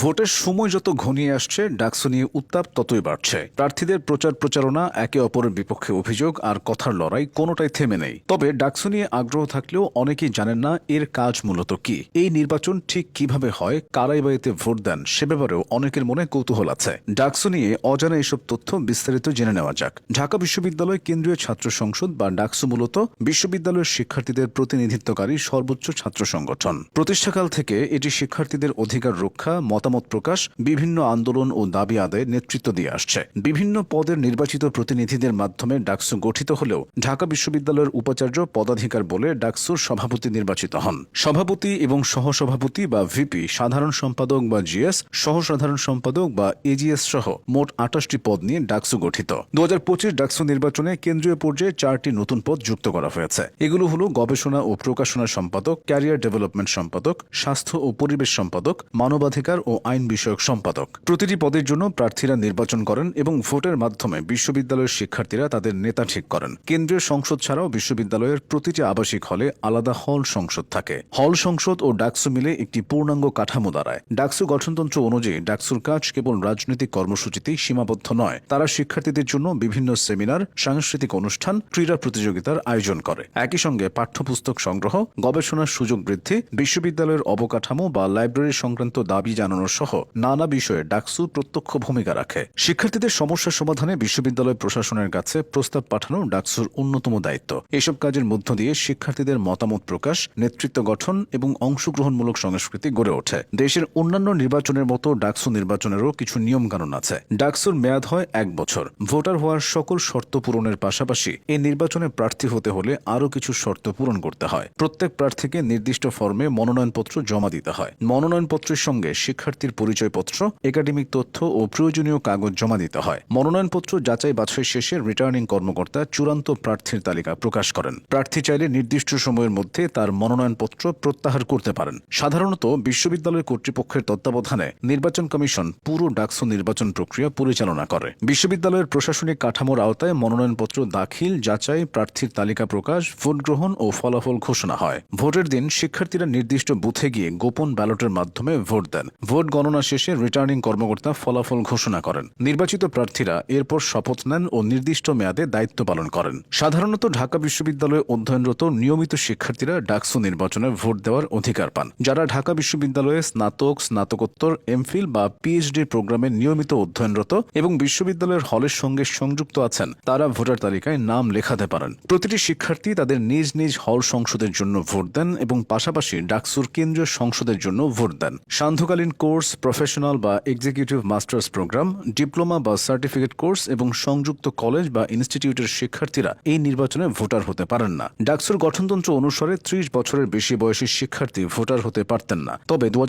ভোটের সময় যত ঘনিয়ে আসছে, ডাকসু নিয়ে উত্তাপ ততই বাড়ছে। প্রার্থীদের প্রচার প্রচারণা, একে অপরের বিপক্ষে অভিযোগ আর কথার লড়াই কোনোটাই থেমে নেই। তবে ডাকসু নিয়ে আগ্রহ থাকলেও অনেকেই জানেন না এর কাজ মূলত কি। এই নির্বাচন ঠিক কীভাবে হয়, কারাই বা এতে ভোট দেন, সে ব্যাপারেও অনেকের মনে কৌতূহল আছে। ডাকসু নিয়ে অজানা এসব তথ্য বিস্তারিত জেনে নেওয়া যাক। ঢাকা বিশ্ববিদ্যালয় কেন্দ্রীয় ছাত্র সংসদ বা ডাকসু মূলত বিশ্ববিদ্যালয়ের শিক্ষার্থীদের প্রতিনিধিত্বকারী সর্বোচ্চ ছাত্র সংগঠন। প্রতিষ্ঠাকাল থেকে এটি শিক্ষার্থীদের অধিকার রক্ষা মতামত প্রকাশ, বিভিন্ন আন্দোলন ও দাবি আদায়ে নেতৃত্ব দিয়ে আসছে। বিভিন্ন পদের নির্বাচিত প্রতিনিধিদের মাধ্যমে ডাকসু গঠিত হলেও ঢাকা বিশ্ববিদ্যালয়ের উপাচার্য পদাধিকার বলে ডাকসুর সভাপতি নির্বাচিত হন। সভাপতি এবং সহসভাপতি বা ভিপি, সাধারণ সম্পাদক বা জিএস সহ সাধারণ সম্পাদক বা এজিএস সহ মোট আঠাশটি পদ নিয়ে ডাকসু গঠিত। দু হাজার পঁচিশ ডাকসু নির্বাচনে কেন্দ্রীয় পর্যায়ে চারটি নতুন পদ যুক্ত করা হয়েছে। এগুলো হলো গবেষণা ও প্রকাশনা সম্পাদক, ক্যারিয়ার ডেভেলপমেন্ট সম্পাদক, স্বাস্থ্য ও পরিবেশ সম্পাদক, মানবাধিকার ও আইন বিষয়ক সম্পাদক। প্রতিটি পদের জন্য প্রার্থীরা নির্বাচন করেন এবং ভোটের মাধ্যমে বিশ্ববিদ্যালয়ের শিক্ষার্থীরা তাদের নেতা ঠিক করেন। কেন্দ্রীয় সংসদ ছাড়াও বিশ্ববিদ্যালয়ের প্রতিটি আবাসিক হলে আলাদা হল সংসদ থাকে। হল সংসদ ও ডাকসু মিলে একটি পূর্ণাঙ্গ কাঠামো দাঁড়ায়। ডাকসু গঠনতন্ত্র অনুযায়ী ডাকসুর কাজ কেবল রাজনৈতিক কর্মসূচিতেই সীমাবদ্ধ নয়, তারা শিক্ষার্থীদের জন্য বিভিন্ন সেমিনার, সাংস্কৃতিক অনুষ্ঠান, ক্রীড়া প্রতিযোগিতার আয়োজন করে। একই সঙ্গে পাঠ্যপুস্তক সংগ্রহ, গবেষণার সুযোগ বৃদ্ধি, বিশ্ববিদ্যালয়ের অবকাঠামো বা লাইব্রেরি সংক্রান্ত দাবি জানানো সহ নানা বিষয়ে ডাকসু প্রত্যক্ষ ভূমিকা রাখে। শিক্ষার্থীদের সমস্যা সমাধানে বিশ্ববিদ্যালয় প্রশাসনের কাছে প্রস্তাব পাঠানো ডাকসুর অন্যতম দায়িত্ব। এসব কাজের মধ্য দিয়ে শিক্ষার্থীদের মতামত প্রকাশ, নেতৃত্ব গঠন এবং অংশগ্রহণমূলক সংস্কৃতি গড়ে ওঠে। দেশের অন্যান্য নির্বাচনের মতো ডাকসু নির্বাচনেরও কিছু নিয়মকানুন আছে। ডাকসুর মেয়াদ হয় এক বছর। ভোটার হওয়ার সকল শর্ত পূরণের পাশাপাশি এই নির্বাচনে প্রার্থী হতে হলে আরও কিছু শর্ত পূরণ করতে হয়। প্রত্যেক প্রার্থীকে নির্দিষ্ট ফর্মে মনোনয়নপত্র জমা দিতে হয়। মনোনয়নপত্রের সঙ্গে শিক্ষার্থীর পরিচয়পত্র, একাডেমিক তথ্য ও প্রয়োজনীয় কাগজ জমা দিতে হয়। মনোনয়নপত্র যাচাই বাছাই শেষে রিটার্নিং কর্মকর্তা চূড়ান্ত প্রার্থীর তালিকা প্রকাশ করেন। প্রার্থী চাইলে নির্দিষ্ট সময়ের মধ্যে তার মনোনয়নপত্র প্রত্যাহার করতে পারেন। সাধারণত বিশ্ববিদ্যালয় কর্তৃপক্ষের তত্ত্বাবধানে নির্বাচন কমিশন পুরো ডাকসু নির্বাচন প্রক্রিয়া পরিচালনা করে। বিশ্ববিদ্যালয়ের প্রশাসনিক কাঠামোর আওতায় মনোনয়নপত্র দাখিল, যাচাই, প্রার্থীর তালিকা প্রকাশ ভোট গ্রহণ ও ফলাফল ঘোষণা হয়। ভোটের দিন শিক্ষার্থীরা নির্দিষ্ট বুথে গিয়ে গোপন ব্যালটের মাধ্যমে ভোট দেন। ভোট গণনা শেষে রিটার্নিং কর্মকর্তা ফলাফল ঘোষণা করেন। নির্বাচিত প্রার্থীরা এরপর শপথ নেন ও নির্দিষ্ট মেয়াদে দায়িত্ব পালন করেন। সাধারণত ঢাকা বিশ্ববিদ্যালয়ে অধ্যয়নরত নিয়মিত শিক্ষার্থীরা ডাকসু নির্বাচনে ভোট দেওয়ার অধিকার পান। যারা ঢাকা বিশ্ববিদ্যালয়ে স্নাতক, স্নাতকোত্তর এমফিল বা পিএইচডি প্রোগ্রামে নিয়মিত অধ্যয়নরত এবং বিশ্ববিদ্যালয়ের হলের সঙ্গে সংযুক্ত আছেন, তারা ভোটার তালিকায় নাম লেখাতে পারেন। প্রতিটি শিক্ষার্থী তাদের নিজ নিজ হল সংসদের জন্য ভোট দেন এবং পাশাপাশি ডাকসুর কেন্দ্রীয় সংসদের জন্য ভোট দেন। সান্ধ্যকালীন কোর্স, প্রফেশনাল বা এক্সিকিউটিভ মাস্টার্স প্রোগ্রাম, ডিপ্লোমা বা সার্টিফিকেট কোর্স এবং সংযুক্ত কলেজ বা ইনস্টিটিউটের শিক্ষার্থীরা এই নির্বাচনে ভোটার হতে পারেন না। ডাকসুর গঠনতন্ত্র অনুসারে ত্রিশ বছরের বেশি বয়সী শিক্ষার্থী ভোটার হতে পারতেন না। তবে দু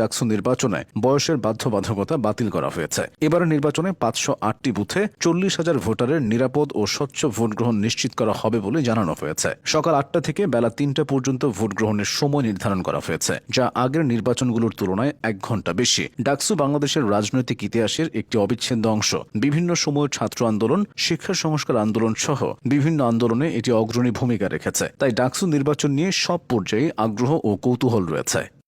ডাকসু নির্বাচনে বয়সের বাধ্যবাধকতা বাতিল করা হয়েছে। এবার নির্বাচনে পাঁচশো আটটি বুথে চল্লিশ হাজার ভোটারের নিরাপদ ও স্বচ্ছ ভোট গ্রহণ নিশ্চিত করা হবে বলে জানানো হয়েছে। সকাল আটটা থেকে বেলা তিনটা পর্যন্ত ভোট গ্রহণের সময় নির্ধারণ করা হয়েছে, যা আগের নির্বাচনগুলোর তুলনায় এক ঘণ্টা বেশি। ডাকসু বাংলাদেশের রাজনৈতিক ইতিহাসের একটি অবিচ্ছেদ্য অংশ। বিভিন্ন সময়ের ছাত্র আন্দোলন, শিক্ষা সংস্কার আন্দোলন সহ বিভিন্ন আন্দোলনে এটি অগ্রণী ভূমিকা রেখেছে। তাই ডাকসু নির্বাচন নিয়ে সব পর্যায়ে আগ্রহ ও কৌতূহল রয়েছে।